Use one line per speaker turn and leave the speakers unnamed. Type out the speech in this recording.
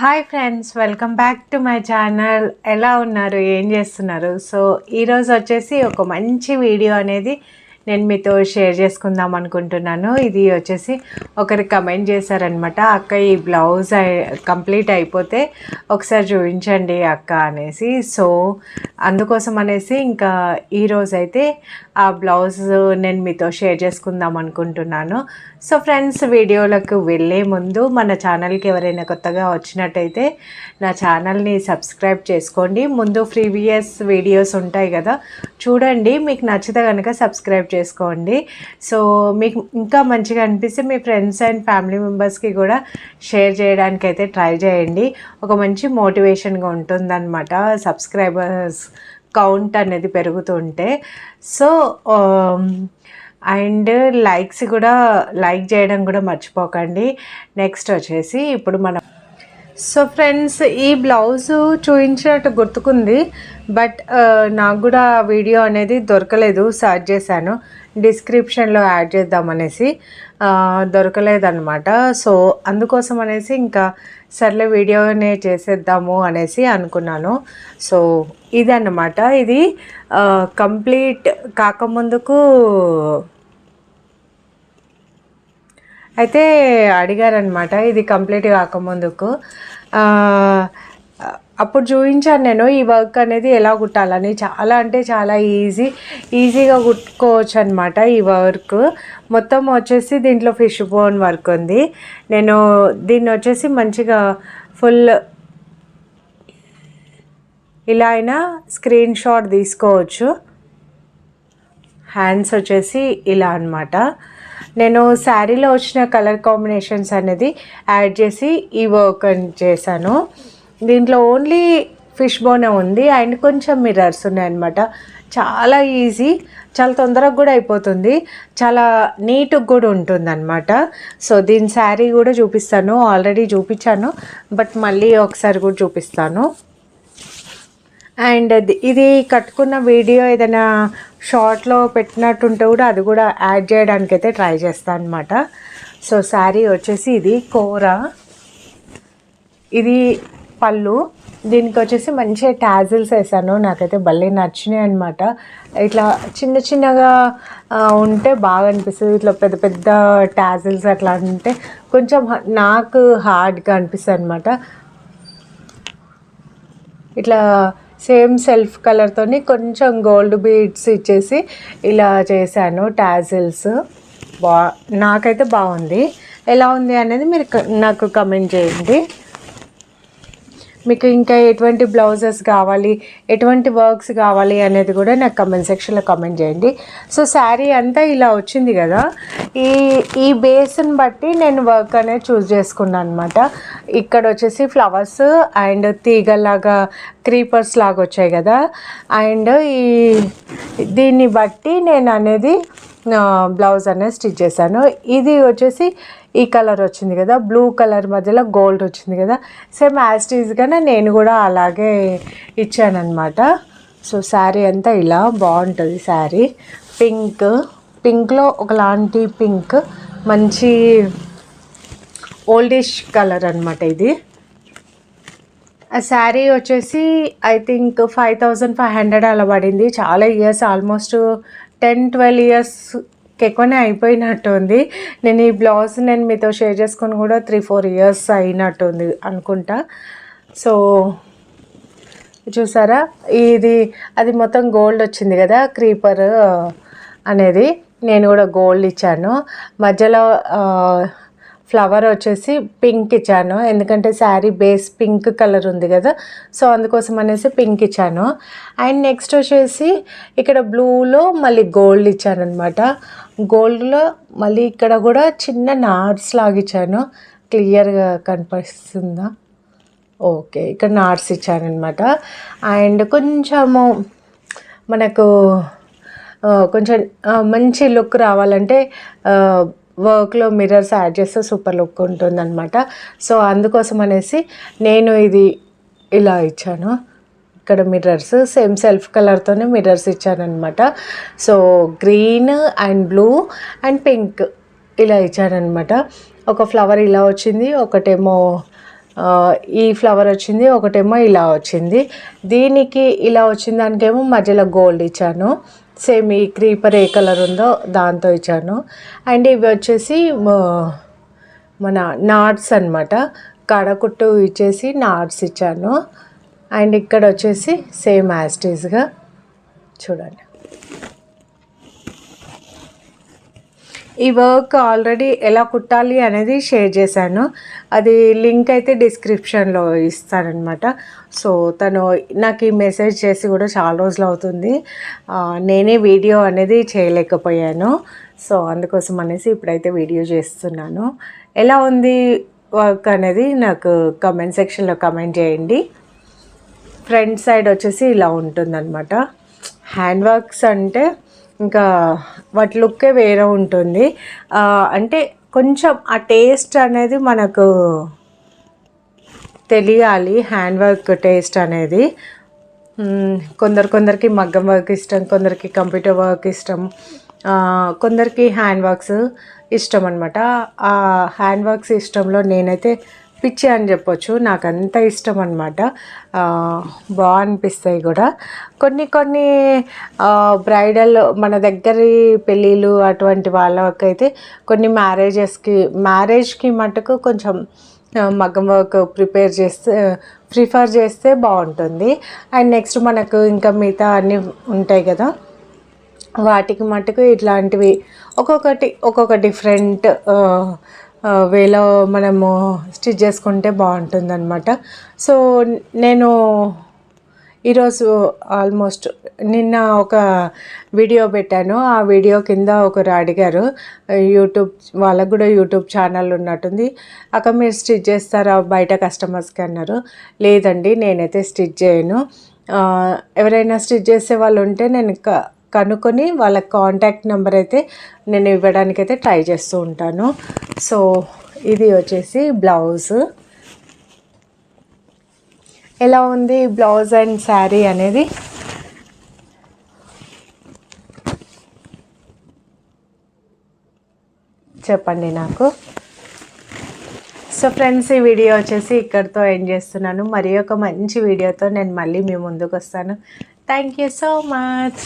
Hi friends welcome back to my channel ఎలా ఉన్నారు? ఏం చేస్తున్నారు? సో ఈరోజు వచ్చేసి ఒక మంచి వీడియో అనేది నేను మీతో షేర్ చేసుకుందాం అనుకుంటున్నాను. ఇది వచ్చేసి ఒకరు కమెంట్ చేశారనమాట అక్క ఈ బ్లౌజ్ కంప్లీట్ అయిపోతే ఒకసారి చూపించండి అక్క అనేసి. సో అందుకోసం అనేసి ఇంకా ఈరోజైతే ఆ బ్లౌజ్ నేను మీతో షేర్ చేసుకుందాం అనుకుంటున్నాను. సో ఫ్రెండ్స్ వీడియోలకు వెళ్ళే ముందు మన ఛానల్కి ఎవరైనా కొత్తగా వచ్చినట్టయితే నా ఛానల్ని సబ్స్క్రైబ్ చేసుకోండి. ముందు ప్రీవియస్ వీడియోస్ ఉంటాయి కదా చూడండి. మీకు నచ్చితే కనుక సబ్స్క్రైబ్ చేసుకోండి. సో మీకు ఇంకా మంచిగా అనిపిస్తే మీ ఫ్రెండ్స్ అండ్ ఫ్యామిలీ మెంబర్స్కి కూడా షేర్ చేయడానికి అయితే ట్రై చేయండి. ఒక మంచి మోటివేషన్గా ఉంటుందన్నమాట సబ్స్క్రైబర్స్ కౌంట్ అనేది పెరుగుతుంటే. సో అండ్ లైక్స్ కూడా లైక్ చేయడం కూడా మర్చిపోకండి. నెక్స్ట్ వచ్చేసి ఇప్పుడు మనం సో ఫ్రెండ్స్ ఈ బ్లౌజ్ చూపించినట్టు గుర్తుకుంది. బట్ uh, నాకు కూడా వీడియో అనేది దొరకలేదు. సర్చ్ చేశాను. డిస్క్రిప్షన్లో యాడ్ చేద్దామనేసి. దొరకలేదన్నమాట. సో అందుకోసం అనేసి ఇంకా సర్లే వీడియోనే చేసేద్దాము అనేసి అనుకున్నాను. సో ఇదన్నమాట. ఇది కంప్లీట్ కాకముందుకు అయితే అడిగారనమాట ఇది కంప్లీట్ కాకముందుకు. అప్పుడు చూపించాను నేను ఈ వర్క్ అనేది ఎలా కుట్టాలని. చాలా అంటే చాలా ఈజీ ఈజీగా కుట్టుకోవచ్చు అనమాట ఈ వర్క్. మొత్తం వచ్చేసి దీంట్లో ఫిష్ బోన్ వర్క్ ఉంది. నేను దీన్ని వచ్చేసి మంచిగా ఫుల్ ఇలా అయినా స్క్రీన్ షాట్ తీసుకోవచ్చు. హ్యాండ్స్ వచ్చేసి ఇలా అనమాట నేను శారీలో వచ్చిన కలర్ కాంబినేషన్స్ అనేది యాడ్ చేసి ఈ వర్క్ చేశాను. దీంట్లో ఓన్లీ ఫిష్ బోనే ఉంది అండ్ కొంచెం మిర్రర్స్ ఉన్నాయన్నమాట చాలా ఈజీ చాలా తొందరగా కూడా అయిపోతుంది. చాలా నీట్గా కూడా ఉంటుంది అనమాట సో దీని శారీ కూడా చూపిస్తాను. ఆల్రెడీ చూపించాను. బట్ మళ్ళీ ఒకసారి కూడా చూపిస్తాను. అండ్ ఇది కట్టుకున్న వీడియో ఏదైనా షార్ట్లో పెట్టినట్టుంటే కూడా అది కూడా యాడ్ చేయడానికి అయితే ట్రై చేస్తాను అనమాట సో శారీ వచ్చేసి ఇది కూర. ఇది పళ్ళు. దీనికి వచ్చేసి మంచిగా ట్యాజిల్స్ వేసాను. నాకైతే భలే నచ్చినాయి అనమాట ఇట్లా చిన్న చిన్నగా ఉంటే బాగా అనిపిస్తుంది. ఇట్లా పెద్ద పెద్ద ట్యాజిల్స్ అట్లా ఉంటే కొంచెం నాకు హార్డ్గా అనిపిస్తుంది అనమాట ఇట్లా సేమ్ సెల్ఫ్ కలర్తోని కొంచెం గోల్డ్ బీడ్స్ ఇచ్చేసి ఇలా చేశాను టాజిల్స్. బా నాకైతే బాగుంది. ఎలా ఉంది అనేది మీరు నాకు కమెంట్ చేయండి. మీకు ఇంకా ఎటువంటి బ్లౌజెస్ కావాలి ఎటువంటి వర్క్స్ కావాలి అనేది కూడా నాకు కమెంట్ సెక్షన్లో కమెంట్ చేయండి. సో శారీ అంతా ఇలా వచ్చింది కదా ఈ ఈ బేస్ని బట్టి నేను వర్క్ అనేది చూస్ చేసుకున్నాను అనమాట ఇక్కడ వచ్చేసి ఫ్లవర్స్ అండ్ తీగలాగా క్రీపర్స్ లాగా వచ్చాయి కదా. అండ్ ఈ దీన్ని బట్టి నేను అనేది బ్లౌజ్ అనేది స్టిచ్ చేశాను. ఇది వచ్చేసి ఈ కలర్ వచ్చింది కదా బ్లూ కలర్ మధ్యలో గోల్డ్ వచ్చింది కదా. సేమ్ యాస్టీజ్గానే నేను కూడా అలాగే ఇచ్చానమాట సో శారీ అంతా ఇలా బాగుంటుంది శారీ పింక్ పింక్లో ఒకలాంటి పింక్ మంచి ఓల్డిష్ కలర్ అనమాట ఇది. ఆ శారీ వచ్చేసి I think five thousand five hundred అలా పడింది. చాలా years almost ten twelve years ఎక్కువనే అయిపోయినట్టు ఉంది నేను ఈ బ్లౌజ్ నేను మీతో షేర్ చేసుకొని కూడా త్రీ ఫోర్ ఇయర్స్ అయినట్టుంది అనుకుంటా. సో చూసారా? ఇది అది మొత్తం గోల్డ్ వచ్చింది కదా క్రీపర్ అనేది. నేను కూడా గోల్డ్ ఇచ్చాను. మధ్యలో ఫ్లవర్ వచ్చేసి పింక్ ఇచ్చాను. ఎందుకంటే శారీ బేస్ పింక్ కలర్ ఉంది కదా సో అందుకోసం అనేసి పింక్ ఇచ్చాను. అండ్ నెక్స్ట్ వచ్చేసి ఇక్కడ బ్లూలో మళ్ళీ గోల్డ్ ఇచ్చాను అనమాట గోల్డ్లో మళ్ళీ ఇక్కడ కూడా చిన్న నాట్స్ లాగిచ్చాను. క్లియర్గా కనిపిస్తుందా? ఓకే ఇక్కడ నాట్స్ ఇచ్చానమాట అండ్ కొంచెము మనకు కొంచెం మంచి లుక్ రావాలంటే వర్క్లో మిర్రర్స్ యాడ్ చేస్తే సూపర్ లుక్ ఉంటుందన్నమాట సో అందుకోసం అనేసి నేను ఇది ఇలా ఇచ్చాను. ఇక్కడ మిర్రర్స్ సేమ్ సెల్ఫ్ కలర్తోనే మిర్రర్స్ ఇచ్చారనమాట so green and blue and pink ఇలా ఇచ్చారనమాట ఒక ఫ్లవర్ ఇలా వచ్చింది ఒకటేమో ఈ ఫ్లవర్ వచ్చింది ఒకటేమో ఇలా వచ్చింది. దీనికి ఇలా వచ్చిన దానికేమో మధ్యలో గోల్డ్ ఇచ్చాను. సేమ్ ఈ క్రీపర్ ఏ కలర్ ఉందో దాంతో ఇచ్చాను. అండ్ ఇవి వచ్చేసి మన నాట్స్ అనమాట కడకుట్టు ఇచ్చేసి నాట్స్ ఇచ్చాను. అండ్ ఇక్కడ వచ్చేసి సేమ్ యాస్టీజ్గా చూడండి. ఈ వర్క్ ఆల్రెడీ ఎలా కుట్టాలి అనేది షేర్ చేశాను. అది లింక్ అయితే డిస్క్రిప్షన్లో ఇస్తానమాట సో తను నాకు ఈ మెసేజ్ చేసి కూడా చాలా రోజులు అవుతుంది. నేనే వీడియో అనేది చేయలేకపోయాను. సో అందుకోసం అనేసి ఇప్పుడైతే వీడియో చేస్తున్నాను. ఎలా ఉంది వర్క్ అనేది నాకు కమెంట్ సెక్షన్లో కమెంట్ చేయండి. ఫ్రంట్ సైడ్ వచ్చేసి ఇలా ఉంటుందన్నమాట. హ్యాండ్ వర్క్స్ అంటే ఇంకా వాటి లుక్కే వేరే ఉంటుంది. అంటే కొంచెం ఆ టేస్ట్ అనేది మనకు తెలియాలి హ్యాండ్ వర్క్ టేస్ట్ అనేది. కొందరు కొందరికి మగ్గం వర్క్ ఇష్టం కొందరికి కంప్యూటర్ వర్క్ ఇష్టం కొందరికి హ్యాండ్ వర్క్స్ ఇష్టం అనమాట ఆ హ్యాండ్ వర్క్స్ ఇష్టంలో నేనైతే పిచ్చి అని చెప్పొచ్చు. నాకు అంత ఇష్టం అనమాట బాగా అనిపిస్తాయి కూడా. కొన్ని కొన్ని బ్రైడల్ మన దగ్గరి పెళ్ళిళ్ళు అటువంటి వాళ్ళకైతే కొన్ని మ్యారేజెస్కి మ్యారేజ్కి మటుకు కొంచెం మగం మగ్గం వర్క్ ప్రిపేర్ చేస్తే ప్రిఫర్ చేస్తే బాగుంటుంది. అండ్ నెక్స్ట్ మనకు ఇంకా మిగతా అన్నీ ఉంటాయి కదా. వాటికి మటుకు ఇట్లాంటివి ఒక్కొక్కటి ఒక్కొక్క డిఫరెంట్ వేలో మనము స్టిచ్ చేసుకుంటే బాగుంటుంది అనమాట సో నేను ఈరోజు ఆల్మోస్ట్ నిన్న ఒక వీడియో పెట్టాను. ఆ వీడియో కింద ఒకరు అడిగారు. యూట్యూబ్ వాళ్ళకు కూడా యూట్యూబ్ ఛానల్ ఉన్నట్టుంది. అక్క మీరు స్టిచ్ చేస్తారా బయట కస్టమర్స్కి అన్నారు. లేదండి నేనైతే స్టిచ్ చేయను. ఎవరైనా స్టిచ్ చేసే వాళ్ళు ఉంటే నేను క కనుక్కొని వాళ్ళ కాంటాక్ట్ నెంబర్ అయితే నేను ఇవ్వడానికి అయితే ట్రై చేస్తూ ఉంటాను. సో ఇది వచ్చేసి బ్లౌజ్ ఎలా ఉంది బ్లౌజ్ అండ్ శారీ అనేది? చెప్పండి నాకు. సో ఫ్రెండ్స్ ఈ వీడియో వచ్చేసి ఇక్కడితో ఎండ్ చేస్తున్నాను. మరి ఒక మంచి వీడియోతో నేను మళ్ళీ మీ ముందుకు వస్తాను. Thank you so much